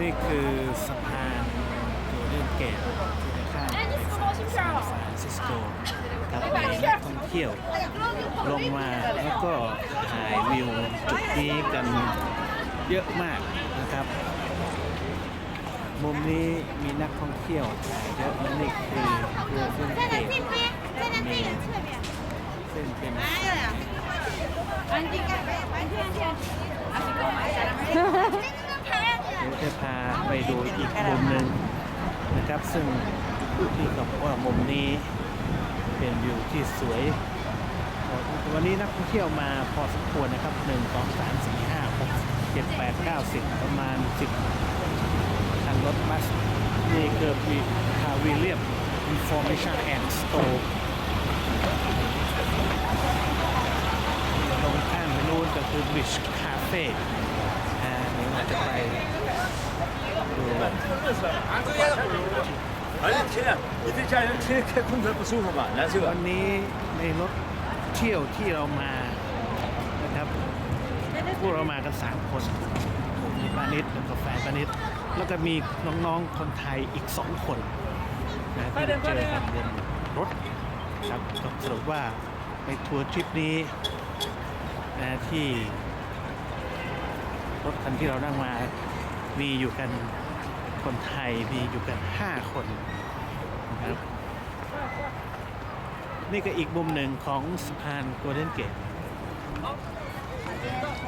นี่คือสะพานโกลเด้นเกตที่ไดข้ามไปซานซิสโกกับเองท่องเที่ยว ลงมาแล้วก็ถ่ายวิวจุดนี้กันเยอะมากนะครับ มุมนี้มีนักท่องเที่ยวถ่ายเยอะและนี่คือโกลเด้นเกตมีเส้นเป็นอันที่ ดูอีกมุมหนึ่งนะครับซึ่งที่กับว่ามุมนี้เป็นวิวที่สวย วันนี้นักท่องเที่ยวมาพอสมควรนะครับ1 2 3 4 5 6 7 8 9 10ประมาณ10คันรถบัสนี่คือวีคาวิเลียม Information and Store ตรงข้ามไปนู้นก็คือ Beach Cafe อ่าเดี๋ยวเราจะไป วัน。นี้ในรถเที่ยวที่เรามานะครับพวกเรามากัน3คนผมมีปานิดแล้วก็แฟนปานิดแล้วก็มีน้องๆคนไทยอีก2คนนะที่เจอกันบนรถครับก็สรุปว่าในทัวร์ทริปนี้นะที่รถคันที่เรานั่งมามีอยู่กัน คนไทยมีอยู่กัน 5 คนนะครับ นี่ก็อีกมุมหนึ่งของสะพานโกลเด้นเกต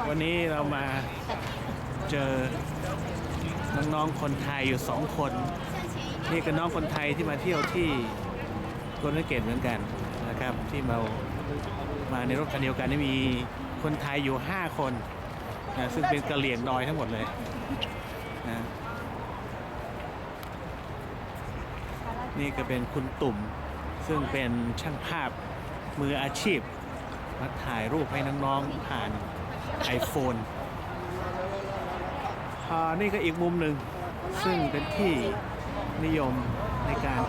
วันนี้เรามาเจอ น้องๆคนไทยอยู่สองคน นี่ก็น้องคนไทยที่มาเที่ยวที่โกลเด้นเกตเหมือนกันนะครับที่มามาในรถคันเดียวกันนี่มีคนไทยอยู่ 5 คนนะซึ่งเป็นกะเหลี่ยงดอยทั้งหมดเลยนะ นี่ก็เป็นคุณตุ่ม ซึ่งเป็นช่างภาพมืออาชีพ มาถ่ายรูปให้น้องๆผ่าน iPhone อ่านี่ก็อีกมุมหนึ่ง ซึ่งเป็นที่นิยมในการ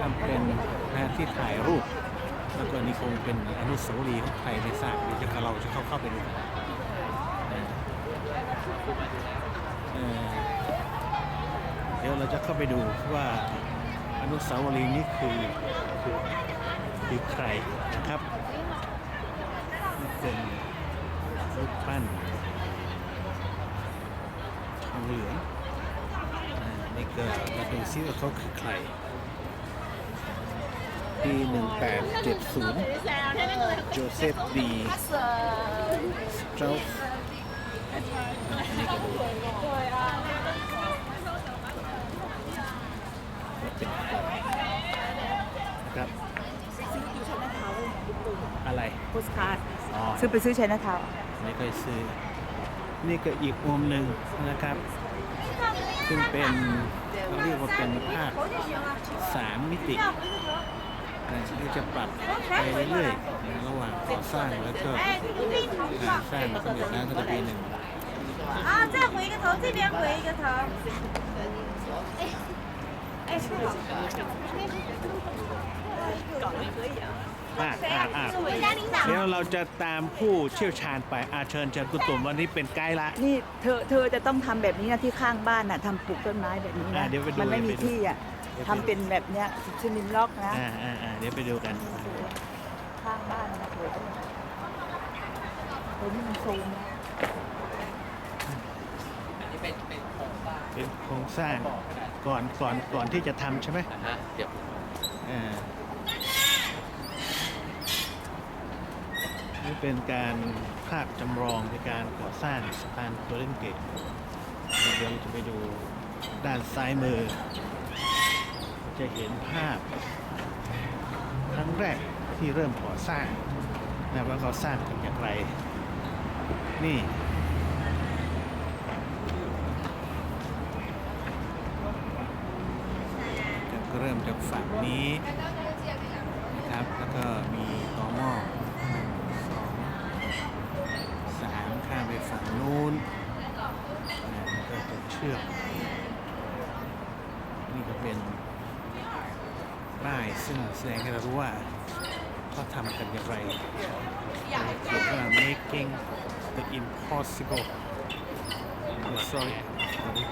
ทำเป็นนะที่ถ่ายรูป แล้วก็นี่คงเป็นอนุสาวรีย์ของใครไม่ทราบเดี๋ยวจะเราจะเข้าเข้าไปดูกันเดี๋ยวเราจะเข้าไปดูว่า นุสาวรีย์นี้คือคือคือใครนะครับนี่เป็นรูปปั้นทองเหลืองนี่ก็มาดูซิว่าเขาคือใครปี1870โจเซฟดีสตรอฟนี่ก็ดูว่าเป็นใครนะครับ อะไร โพสการ์ด อ๋อ ซื้อไปซื้อใช้นะเท้า ไม่เคยซื้อ นี่ก็อีกมุมหนึ่งนะครับ ซึ่งเป็นเขาเรียกว่าเป็นภาพสามมิตินะที่จะปรับไปเรื่อยๆนะระหว่างก่อสร้างแล้วก็ 哎，这个对头 การสร้างสำเร็จแล้วตั้งแต่ปีหนึ่ง 啊，再回一个头，这边回一个头。哎，是吗？ อ่ะอ่ะอ่ะ 是我家领导。 เดี๋ยวเราจะตามผู้เชี่ยวชาญไปอาเชิญเชิญคุณตุ่มวันนี้เป็นไกด์ละ นี่เธอเธอจะต้องทำแบบนี้นะที่ข้างบ้านน่ะทำปลูกต้นไม้แบบนี้อะนะเดี๋ยวไปดูมันไม่มีเดี๋ยวไปดู ที่อะเดี๋ยวไปดูทำเป็นแบบเนี้ยชนินล็อกนะ อ่าอ่าอ่าเดี๋ยวไปดูกัน ข้างบ้านนะเธอเธอนี่มันโซมนะเป็นโครงสร้างก่อนก่อนก่อนที่จะทำใช่ไหมอ่าฮะเดี๋ยวอ่านี่ เป็นการภาพจำลองในการก่อสร้างสะพานโกลเด้นเกตเดี๋ยวเราจะไปดูด้านซ้ายมือ จะเห็นภาพครั้งแรกที่เริ่มก่อสร้างนะว่าเขาสร้างกันอย่างไร นี่ก็เริ่มจากฝั่งนี้นะครับ แล้วก็มีตอหม้อ ข้ามไปฝั่งนู้นก็จะเชือก นี่ก็เป็นป้ายซึ่งแสดงให้เรารู้ว่าเขาทำกันอย่างไรเขียนว่า making the impossible sorry sorry